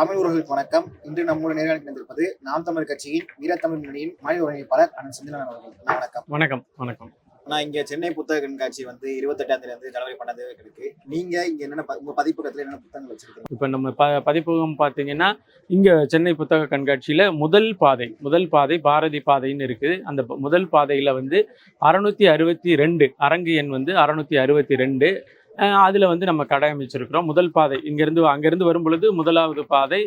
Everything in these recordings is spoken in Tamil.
தமிழ் உறவுகளுக்கு வணக்கம். இன்று நம்முடைய நேர்காணல் இணைந்திருப்பது நாம் தமிழ் கட்சியின் வீரத்தமிழ் முன்னணியின் மாநில ஒருங்கிணைப்பாளர் அண்ணன் செந்திலன் அவர்கள். வணக்கம். வணக்கம் வணக்கம். நான் இங்க சென்னை புத்தக கண்காட்சி வந்து இருபத்தெட்டாம் தேதி இருந்து ஜனவரி பன்னெண்டு இருக்கு. நீங்க இங்க என்னென்ன உங்க பதிப்பகத்துல என்னென்ன புத்தகங்கள் வச்சிருக்கீங்க? இப்போ நம்ம ப பதிப்பகம் பார்த்தீங்கன்னா இங்கே சென்னை புத்தக கண்காட்சியில் முதல் பாதை முதல் பாதை பாரதி பாதைன்னு இருக்குது. அந்த முதல் பாதையில் வந்து அறநூற்றி அறுபத்தி ரெண்டு அரங்கு எண் வந்து அறநூற்றி அறுபத்தி ரெண்டு அதில் வந்து நம்ம கடை அமைச்சிருக்கிறோம். முதல் பாதை இங்கேருந்து அங்கேருந்து வரும் பொழுது முதலாவது பாதை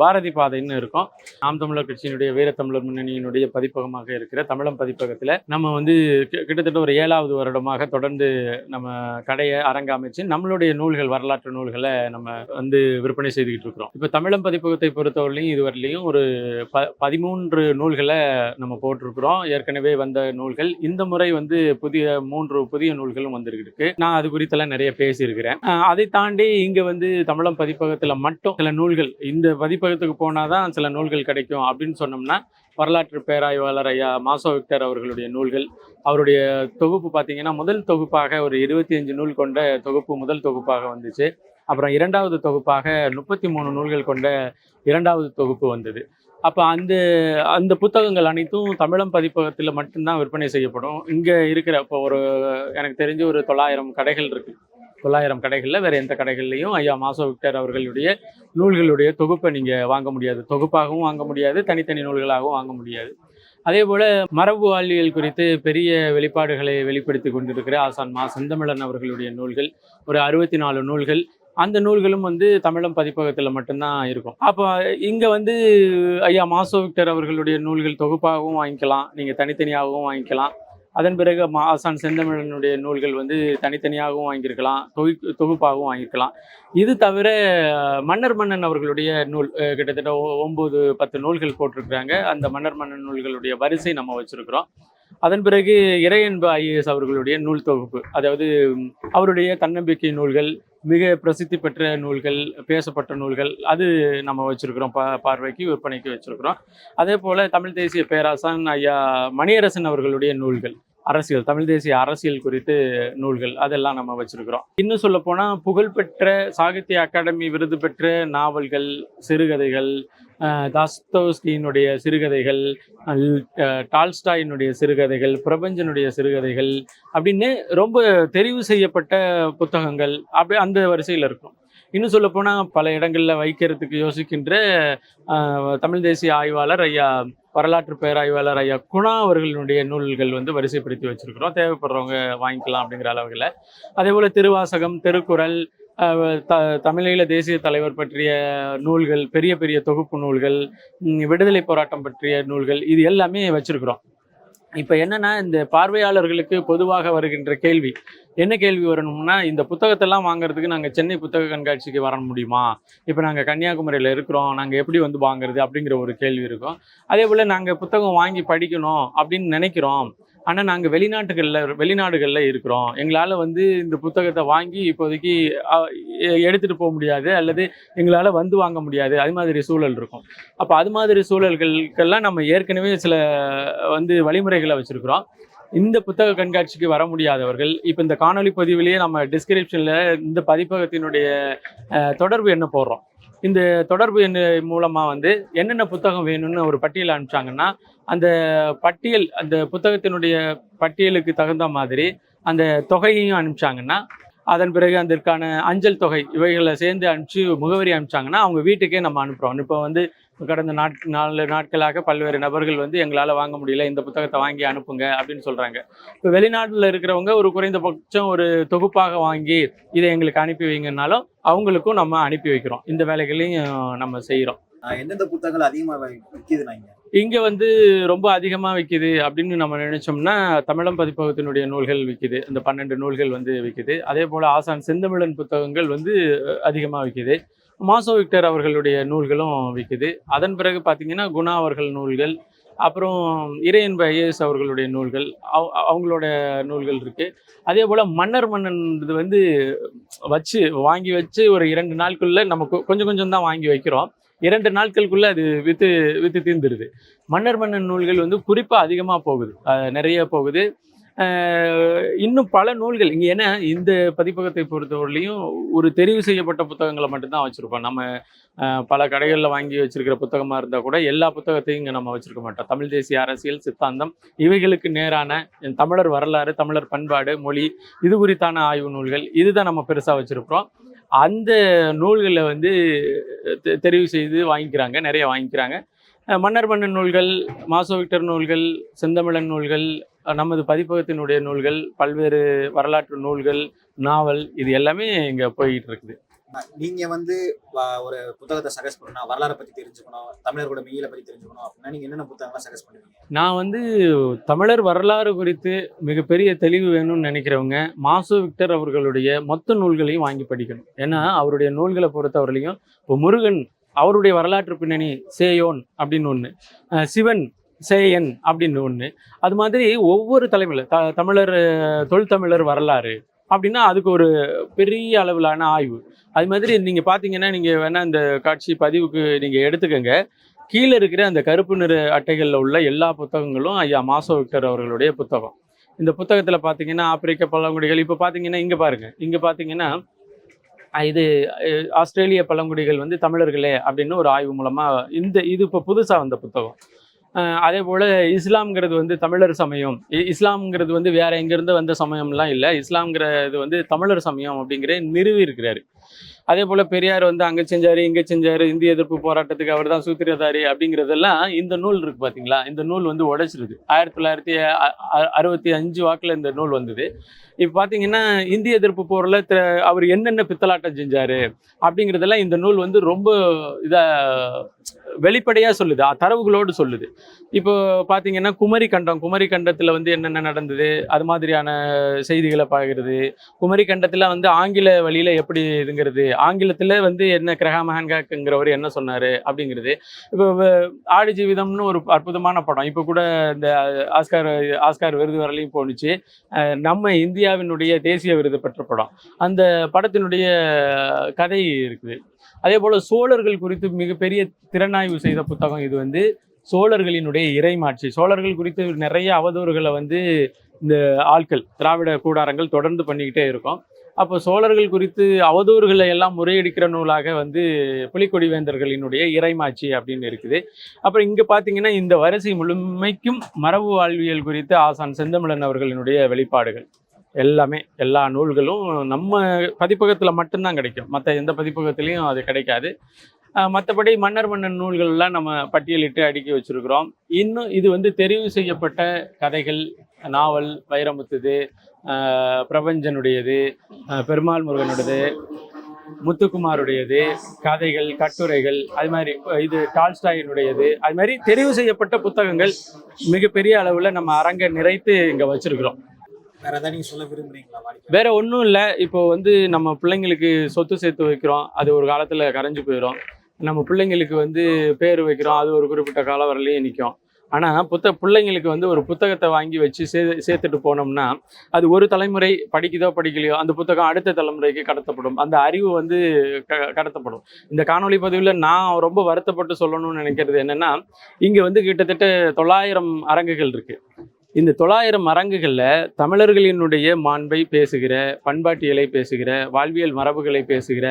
பாரதி பாதைன்னு இருக்கும். நாம் தமிழர் கட்சியினுடைய வீரத்தமிழர் முன்னணியினுடைய பதிப்பகமாக இருக்கிற தமிழம் பதிப்பகத்தில் நம்ம வந்து கிட்டத்தட்ட ஒரு ஏழாவது வருடமாக தொடர்ந்து நம்ம கடையை அரங்க அமைச்சு நம்மளுடைய நூல்கள் வரலாற்று நூல்களை நம்ம வந்து விற்பனை செய்துக்கிட்டு இருக்கிறோம். இப்போ தமிழம் பதிப்பகத்தை பொறுத்தவரையிலையும் இதுவரையிலையும் ஒரு ப பதிமூன்று நூல்களை நம்ம போட்டிருக்கிறோம். ஏற்கனவே வந்த நூல்கள் இந்த முறை வந்து புதிய மூன்று புதிய நூல்களும் வந்திருக்கு நான் அது குறித்தெல்லாம் நிறைய பேசியிருக்கிறேன். அதை தாண்டி இங்கே வந்து தமிழம் பதிப்பகத்தில் மட்டும் சில நூல்கள் இந்த பதிப்பகத்துக்கு போனால் தான் சில நூல்கள் கிடைக்கும் அப்படின்னு சொன்னோம்னா வரலாற்று பேராய்வாளர் ஐயா மாசோ விக்டர் அவர்களுடைய நூல்கள் அவருடைய தொகுப்பு பார்த்தீங்கன்னா முதல் தொகுப்பாக ஒரு இருபத்தி அஞ்சு நூல் கொண்ட தொகுப்பு முதல் தொகுப்பாக வந்துச்சு. அப்புறம் இரண்டாவது தொகுப்பாக முப்பத்தி மூணு நூல்கள் கொண்ட இரண்டாவது தொகுப்பு வந்தது. அப்போ அந்த அந்த புத்தகங்கள் அனைத்தும் தமிழம் பதிப்பகத்தில் மட்டும்தான் விற்பனை செய்யப்படும். இங்கே இருக்கிற இப்போ ஒரு எனக்கு தெரிஞ்சு ஒரு தொள்ளாயிரம் கடைகள் இருக்குது தொள்ளாயிரம் கடைகளில் வேறு எந்த கடைகள்லையும் ஐயா மாசோ விக்டர் அவர்களுடைய நூல்களுடைய தொகுப்பை நீங்கள் வாங்க முடியாது. தொகுப்பாகவும் வாங்க முடியாது தனித்தனி நூல்களாகவும் வாங்க முடியாது. அதே போல் மரபு வாழ்வியல் குறித்து பெரிய வெளிப்பாடுகளை வெளிப்படுத்தி கொண்டிருக்கிற ஆசான் மா செந்தமிழன் அவர்களுடைய நூல்கள் ஒரு அறுபத்தி நாலு நூல்கள் அந்த நூல்களும் வந்து தமிழம் பதிப்பகத்தில் மட்டும்தான் இருக்கும். அப்போ இங்கே வந்து ஐயா மாசோ விக்டர் அவர்களுடைய நூல்கள் தொகுப்பாகவும் வாங்கிக்கலாம். நீங்கள் தனித்தனியாகவும் வாங்கிக்கலாம். அதன் பிறகு மாசான் செந்தமிழனுடைய நூல்கள் வந்து தனித்தனியாகவும் வாங்கியிருக்கலாம். தொகு தொகுப்பாகவும் வாங்கியிருக்கலாம். இது தவிர மன்னர் மன்னன் அவர்களுடைய நூல் கிட்டத்தட்ட ஒம்பது பத்து நூல்கள் போட்டிருக்கிறாங்க. அந்த மன்னர் மன்னன் நூல்களுடைய வரிசை நம்ம வச்சுருக்கிறோம். அதன் பிறகு இறையன்பு ஐஏஎஸ் அவர்களுடைய நூல் தொகுப்பு. அதாவது அவருடைய தன்னம்பிக்கை நூல்கள் மிக பிரசித்தி பெற்ற நூல்கள் பேசப்பட்ட நூல்கள் அது நம்ம வச்சிருக்கிறோம் பா பார்வைக்கு விற்பனைக்கு வச்சிருக்கிறோம். அதே போல் தமிழ் தேசிய பேராசான் ஐயா மணியரசன் அவர்களுடைய நூல்கள். அரசியல் தமிழ் தேசிய அரசியல் குறித்து நூல்கள் அதெல்லாம் நம்ம வச்சிருக்கிறோம். இன்னும் சொல்ல போனால் புகழ்பெற்ற சாகித்ய அகாடமி விருது பெற்ற நாவல்கள் சிறுகதைகள் தாஸ்தோஸ்கியினுடைய சிறுகதைகள் அல்- டால்ஸ்டாயினுடைய சிறுகதைகள் பிரபஞ்சனுடைய சிறுகதைகள் அப்படின்னு ரொம்ப தெரிவு செய்யப்பட்ட புத்தகங்கள் அப்படி அந்த வரிசையில் இருக்கும். இன்னும் சொல்லப்போனால் பல இடங்களில் வைக்கிறதுக்கு யோசிக்கின்ற தமிழ் தேசிய ஆய்வாளர் ஐயா வரலாற்று பேராய்வாளர் ஐயா குணா அவர்களுடைய நூல்கள் வந்து வரிசைப்படுத்தி வச்சிருக்கிறோம். தேவைப்படுறவங்க வாங்கிக்கலாம் அப்படிங்கிற அளவுகளில் அதே போல் திருவாசகம் திருக்குறள் த தமிழீழ தேசிய தலைவர் பற்றிய நூல்கள் பெரிய பெரிய தொகுப்பு நூல்கள் விடுதலை போராட்டம் பற்றிய நூல்கள் இது எல்லாமே வச்சுருக்குறோம். இப்போ என்னன்னா இந்த பார்வையாளர்களுக்கு பொதுவாக வருகின்ற கேள்வி என்ன கேள்வி வரணும்னா இந்த புத்தகத்தெல்லாம் வாங்குறதுக்கு நாங்கள் சென்னை புத்தக கண்காட்சிக்கு வர முடியுமா? இப்போ நாங்கள் கன்னியாகுமரியில் இருக்கிறோம் நாங்கள் எப்படி வந்து வாங்குறது அப்படிங்கிற ஒரு கேள்வி இருக்கும். அதே போல் நாங்கள் புத்தகம் வாங்கி படிக்கணும் அப்படின்னு நினைக்கிறோம். ஆனால் நாங்கள் வெளிநாட்டுகளில் வெளிநாடுகளில் இருக்கிறோம். எங்களால் வந்து இந்த புத்தகத்தை வாங்கி இப்போதைக்கு எடுத்துகிட்டு போக முடியாது. அல்லது எங்களால் வந்து வாங்க முடியாது. அது மாதிரி சூழல் இருக்கும். அப்போ அது மாதிரி சூழல்களுக்கெல்லாம் நம்ம ஏற்கனவே சில வந்து வழிமுறைகளை வச்சுருக்குறோம். இந்த புத்தக கண்காட்சிக்கு வர முடியாதவர்கள் இப்போ இந்த காணொளி பதிவிலேயே நம்ம டிஸ்கிரிப்ஷனில் இந்த பதிப்பகத்தினுடைய தொடர்பு என்ன போடுறோம்? இந்த தொடர்பு எண் மூலமாக வந்து என்னென்ன புத்தகம் வேணும்னு ஒரு பட்டியல் அனுப்பிச்சாங்கன்னா அந்த பட்டியல் அந்த புத்தகத்தினுடைய பட்டியலுக்கு தகுந்த மாதிரி அந்த தொகையையும் அனுப்பிச்சாங்கன்னா அதன் பிறகு அதற்கான அஞ்சல் தொகை இவைகளை சேர்ந்து அனுப்பிச்சு முகவரி அனுப்பிச்சாங்கன்னா அவங்க வீட்டுக்கே நம்ம அனுப்புகிறோம் இப்போ வந்து கடந்த நாட் நாலு நாட்களாக பல்வேறு நபர்கள் வந்து எங்களால் வாங்க முடியல இந்த புத்தகத்தை வாங்கி அனுப்புங்க அப்படின்னு சொல்கிறாங்க இப்போ வெளிநாட்டில் இருக்கிறவங்க ஒரு குறைந்தபட்சம் ஒரு தொகுப்பாக வாங்கி இதை எங்களுக்கு அனுப்பி வைங்கனாலும் அவங்களுக்கும் நம்ம அனுப்பி வைக்கிறோம். இந்த வேலைகளையும் நம்ம செய்கிறோம் எந்தெந்த புத்தகங்கள் அதிகமாக விற்கிது இங்கே வந்து ரொம்ப அதிகமாக விற்கிது அப்படின்னு நம்ம நினைச்சோம்னா தமிழம் பதிப்பகத்தினுடைய நூல்கள் விற்கிது இந்த பன்னெண்டு நூல்கள் வந்து விற்கிது அதே போல் ஆசான் செந்தமிழன் புத்தகங்கள் வந்து அதிகமாக விற்கிது மாசோ விக்டர் அவர்களுடைய நூல்களும் விற்கிது அதன் பிறகு பார்த்திங்கன்னா குணா அவர்கள் நூல்கள் அப்புறம் இறையன்ப ஐஏஎஸ் அவர்களுடைய நூல்கள் அவ் அவங்களோட நூல்கள் இருக்குது அதே போல் மன்னர் மன்னன் இது வந்து வச்சு வாங்கி வச்சு ஒரு இரண்டு நாட்குள்ளே நமக்கு கொஞ்சம் கொஞ்சம் தான் வாங்கி வைக்கிறோம். இரண்டு நாட்களுக்குள்ளே அது வித்து வித்து தீர்ந்துடுது மன்னர் மன்னன் நூல்கள் வந்து குறிப்பாக அதிகமாக போகுது. நிறைய போகுது. இன்னும் பல நூல்கள் இங்கே ஏன்னா இந்த பதிப்பகத்தை பொறுத்தவரையிலையும் ஒரு தெரிவு செய்யப்பட்ட புத்தகங்களை மட்டும்தான் வச்சுருப்போம். நம்ம பல கடைகளில் வாங்கி வச்சிருக்கிற புத்தகமாக இருந்தால் கூட எல்லா புத்தகத்தையும் இங்கே நம்ம வச்சுருக்க மாட்டோம். தமிழ் தேசிய அரசியல் சித்தாந்தம் இவைகளுக்கு நேரான தமிழர் வரலாறு தமிழர் பண்பாடு மொழி இது குறித்தான ஆய்வு நூல்கள் இதுதான் நம்ம பெருசாக வச்சுருக்கிறோம். அந்த நூல்களை வந்து தெ- தெரிவு செய்து வாங்கிக்கிறாங்க நிறைய வாங்கிக்கிறாங்க. மன்னர் மன்னன் நூல்கள் மாசோ விக்டர் நூல்கள் செந்தமிழன் நூல்கள் நமது பதிப்பகத்தினுடைய நூல்கள் பல்வேறு வரலாற்று நூல்கள் நாவல் இது எல்லாமே இங்கே போய்கிட்டு இருக்குது. நீங்க வந்து ஒரு புத்தகத்தை சஜஸ்ட் பண்ணணும் வரலாறு பத்தி தெரிஞ்சுக்கணும் தமிழர்களோட மெயில பத்தி தெரிஞ்சுக்கணும் அப்படின்னா நீங்க என்னென்ன புத்தகங்கள்லாம் சஜஸ்ட் பண்ணுவீங்க? நான் வந்து தமிழர் வரலாறு குறித்து மிகப்பெரிய தெளிவு வேணும்னு நினைக்கிறவங்க மாசு விக்டர் அவர்களுடைய மொத்த நூல்களையும் வாங்கி படிக்கணும். ஏன்னா அவருடைய நூல்களை பொறுத்தவரையிலையும் இப்போ முருகன் அவருடைய வரலாற்று பின்னணி சேயோன் அப்படின்னு ஒன்று சிவன் சேயன் அப்படின்னு ஒன்று அது மாதிரி ஒவ்வொரு தலைமையில் த தமிழர் தொழில் தமிழர் வரலாறு அப்படின்னா அதுக்கு ஒரு பெரிய அளவிலான ஆய்வு. அது மாதிரி நீங்கள் பார்த்தீங்கன்னா நீங்கள் வேணால் இந்த காட்சி பதிவுக்கு நீங்கள் எடுத்துக்கங்க. கீழே இருக்கிற அந்த கருப்பு நிற அட்டைகளில் உள்ள எல்லா புத்தகங்களும் ஐயா மாசோ விக்டர் அவர்களுடைய புத்தகம். இந்த புத்தகத்தில் பார்த்தீங்கன்னா ஆப்பிரிக்க பழங்குடிகள் இப்போ பார்த்தீங்கன்னா இங்கே பாருங்கள் இங்கே பார்த்தீங்கன்னா இது ஆஸ்திரேலிய பழங்குடிகள் வந்து தமிழர்களே அப்படின்னு ஒரு ஆய்வு மூலமாக இந்த இது இப்போ புதுசாக வந்த புத்தகம். அதே போல் இஸ்லாம்ங்கிறது வந்து தமிழர் சமயம். இ- இஸ்லாம்ங்கிறது வந்து வேற எங்கேருந்து வந்த சமயம்லாம் இல்லை. இஸ்லாம்ங்கிறது வந்து தமிழர் சமயம் அப்படிங்கிற நிறுவி இருக்கிறாரு. அதே போல் பெரியார் வந்து அங்கே செஞ்சார் இங்கே செஞ்சாரு இந்திய எதிர்ப்பு போராட்டத்துக்கு அவர் தான் சூத்திரதாரி அப்படிங்கிறதெல்லாம் இந்த நூல் இருக்குது பார்த்தீங்களா இந்த நூல் வந்து உடைச்சிருது ஆயிரத்தி தொள்ளாயிரத்தி அ- அ- அறுபத்தி அஞ்சு வாக்கில் இந்த நூல் வந்தது. இப்போ பார்த்தீங்கன்னா இந்திய எதிர்ப்பு போரில் அவர் என்னென்ன பித்தலாட்டம் செஞ்சார் அப்படிங்கிறதெல்லாம் இந்த நூல் வந்து ரொம்ப இதாக வெளிப்படையாக சொல்லுது தரவுகளோடு சொல்லுது. இப்போ பார்த்தீங்கன்னா குமரி கண்டம் குமரி கண்டத்தில் வந்து என்னென்ன நடந்தது அது மாதிரியான செய்திகளை பார்க்கறது குமரி கண்டத்தில் வந்து ஆங்கில வழியில் எப்படி இதுங்கிறது ஆங்கிலத்தில் வந்து என்ன கிரஹாம் ஹேன்காக்ங்கிறவர் என்ன சொன்னார் அப்படிங்கிறது. இப்போ ஆடு ஜீவிதம்னு ஒரு அற்புதமான படம். இப்போ கூட இந்த ஆஸ்கார் ஆஸ்கார் விருது வரலையும் போணுச்சு. நம்ம இந்தியாவினுடைய தேசிய விருது பெற்ற படம். அந்த படத்தினுடைய கதை இருக்குது. அதே போல் சோழர்கள் குறித்து மிகப்பெரிய திறனாய்வு செய்த புத்தகம் இது வந்து சோழர்களினுடைய இறைமாட்சி. சோழர்கள் குறித்து நிறைய அவதூறுகளை வந்து இந்த ஆட்கள் திராவிட கூடாரங்கள் தொடர்ந்து பண்ணிக்கிட்டே இருக்கும். அப்போ சோழர்கள் குறித்து அவதூறுகளை எல்லாம் முறையடிக்கிற நூலாக வந்து புலிக்கொடி வேந்தர்களினுடைய இறைமாட்சி அப்படின்னு இருக்குது. அப்புறம் இங்கே பார்த்தீங்கன்னா இந்த வரிசை முழுமைக்கும் மரபு வாழ்வியல் குறித்து ஆசான் செந்தமிழன் அவர்களினுடைய வெளிப்பாடுகள். எல்லாமே எல்லா நூல்களும் நம்ம பதிப்பகத்தில் மட்டும்தான் கிடைக்கும். மற்ற எந்த பதிப்பகத்துலேயும் அது கிடைக்காது. மற்றபடி மன்னர் மன்னன் நூல்கள்லாம் நம்ம பட்டியலிட்டு அடுக்கி வச்சிருக்கிறோம். இன்னும் இது வந்து தெரிவு செய்யப்பட்ட கதைகள் நாவல் வைரமுத்துது பிரபஞ்சனுடையது பெருமாள் முருகனுடையது முத்துக்குமாருடையது கதைகள் கட்டுரைகள் அது மாதிரி இது டால்ஸ்டாயினுடையது அது மாதிரி தெரிவு செய்யப்பட்ட புத்தகங்கள் மிகப்பெரிய அளவில் நம்ம அரங்கை நிறைத்து இங்கே வச்சிருக்கிறோம். வேற ஏதாவது நீங்க சொல்ல விரும்புறீங்களா வேற ஒன்றும் இல்லை. இப்போ வந்து நம்ம பிள்ளைங்களுக்கு சொத்து சேர்த்து வைக்கிறோம். அது ஒரு காலத்தில் கரைஞ்சு போயிடும் நம்ம பிள்ளைங்களுக்கு வந்து பேர் வைக்கிறோம். அது ஒரு குறிப்பிட்ட காலம் வரலையும் நிற்கும் ஆனால் புத்த பிள்ளைங்களுக்கு வந்து ஒரு புத்தகத்தை வாங்கி வச்சு சே சேர்த்துட்டு போனோம்னா அது ஒரு தலைமுறை படிக்குதோ படிக்கலையோ அந்த புத்தகம் அடுத்த தலைமுறைக்கு கடத்தப்படும். அந்த அறிவு வந்து க கடத்தப்படும். இந்த காணொளி பதிவில் நான் ரொம்ப வருத்தப்பட்டு சொல்லணும்னு நினைக்கிறது என்னென்னா இங்கே வந்து கிட்டத்தட்ட தொள்ளாயிரம் அரங்குகள் இருக்குது இந்த தொள்ளாயிரம் அரங்குகளில் தமிழர்களினுடைய மாண்பை பேசுகிற பண்பாட்டியலை பேசுகிற வாழ்வியல் மரபுகளை பேசுகிற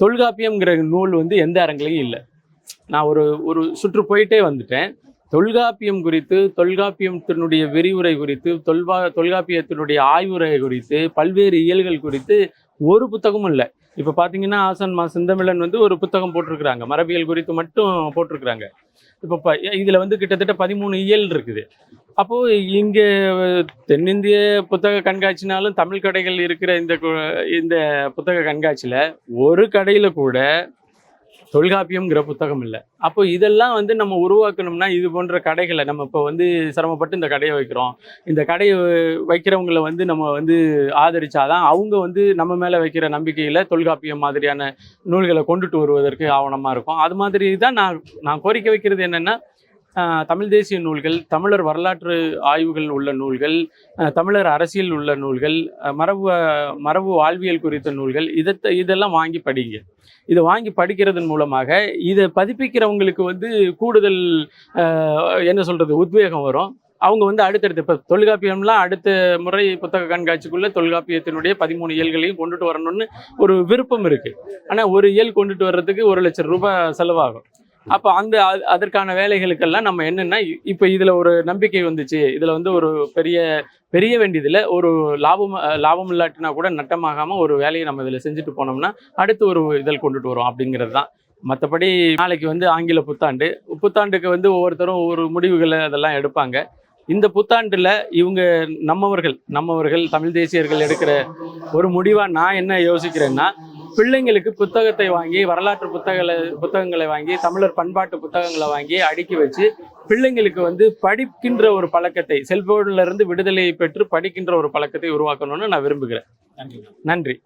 தொல்காப்பியம்ங்கிற நூல் வந்து எந்த அரங்குலையும் இல்லை. நான் ஒரு ஒரு சுற்று போயிட்டே வந்துட்டேன். தொல்காப்பியம் குறித்து தொல்காப்பியத்தினுடைய விரிவுரை குறித்து தொல்வா தொல்காப்பியத்தினுடைய ஆய்வுரை குறித்து பல்வேறு இயல்கள் குறித்து ஒரு புத்தகமும் இல்லை. இப்போ பார்த்தீங்கன்னா ஆசன் மா செந்தமிழன் வந்து ஒரு புத்தகம் போட்டிருக்கிறாங்க. மரபியல் குறித்து மட்டும் போட்டிருக்கிறாங்க. இப்போ ப இதில் வந்து கிட்டத்தட்ட பதிமூணு இயல் இருக்குது. அப்போது இங்கே தென்னிந்திய புத்தக கண்காட்சினாலும் தமிழ் கடைகள் இருக்கிற இந்த இந்த புத்தக கண்காட்சியில் ஒரு கடையில் கூட தொல்காப்பியம்ங்கிற புத்தகம் இல்லை. அப்போ இதெல்லாம் வந்து நம்ம உருவாக்கணும்னா இது போன்ற கடைகளை நம்ம இப்போ வந்து சிரமப்பட்டு இந்த கடையை வைக்கிறோம். இந்த கடையை வைக்கிறவங்கள வந்து நம்ம வந்து ஆதரிச்சாதான் அவங்க வந்து நம்ம மேலே வைக்கிற நம்பிக்கையில் தொல்காப்பியம் மாதிரியான நூல்களை கொண்டுட்டு வருவதற்கு ஆவணமாக இருக்கும். அது மாதிரி தான் நான் நான் கோரிக்கை வைக்கிறது என்னென்னா தமிழ் தேசிய நூல்கள் தமிழர் வரலாற்று ஆய்வுகள் உள்ள நூல்கள் தமிழர் அரசியல் உள்ள நூல்கள் மரபு மரபு வாழ்வியல் குறித்த நூல்கள் இதை இதெல்லாம் வாங்கி படிங்க. இதை வாங்கி படிக்கிறதன் மூலமாக இதை பதிப்பிக்கிறவங்களுக்கு வந்து கூடுதல் என்ன சொல்கிறது உத்வேகம் வரும். அவங்க வந்து அடுத்தடுத்து இப்போ தொல்காப்பியம்லாம் அடுத்த முறை புத்தக கண்காட்சிக்குள்ளே தொல்காப்பியத்தினுடைய பதிமூணு இயல்களையும் கொண்டுட்டு வரணும்னு ஒரு விருப்பம் இருக்குது ஆனால் ஒரு இயல் கொண்டுட்டு வர்றதுக்கு ஒரு லட்சம் ரூபாய் செலவாகும். அப்போ அந்த அதற்கான வேலைகளுக்கெல்லாம் நம்ம என்னென்னா இப்போ இதில் ஒரு நம்பிக்கை வந்துச்சு. இதில் வந்து ஒரு பெரிய பெரிய வேண்டியதில் ஒரு லாபம் லாபம் இல்லாட்டினா கூட நட்டமாகாமல் ஒரு வேலையை நம்ம இதில் செஞ்சுட்டு போனோம்னா அடுத்து ஒரு இதழ் கொண்டுட்டு வரோம் அப்படிங்கிறது தான். மற்றபடி நாளைக்கு வந்து ஆங்கில புத்தாண்டு. புத்தாண்டுக்கு வந்து ஒவ்வொருத்தரும் ஒரு முடிவுகளை அதெல்லாம் எடுப்பாங்க. இந்த புத்தாண்டில் இவங்க நம்மவர்கள் நம்மவர்கள் தமிழ் தேசியர்கள் எடுக்கிற ஒரு முடிவாக நான் என்ன யோசிக்கிறேன்னா பிள்ளைங்களுக்கு புத்தகத்தை வாங்கி வரலாற்று புத்தகங்களை புத்தகங்களை வாங்கி தமிழர் பண்பாட்டு புத்தகங்களை வாங்கி அடுக்கி வச்சு பிள்ளைங்களுக்கு வந்து படிக்கின்ற ஒரு பழக்கத்தை செல்போன்ல இருந்து விடுதலையை பெற்று படிக்கின்ற ஒரு பழக்கத்தை உருவாக்கணும்னு நான் விரும்புகிறேன். நன்றி. நன்றி.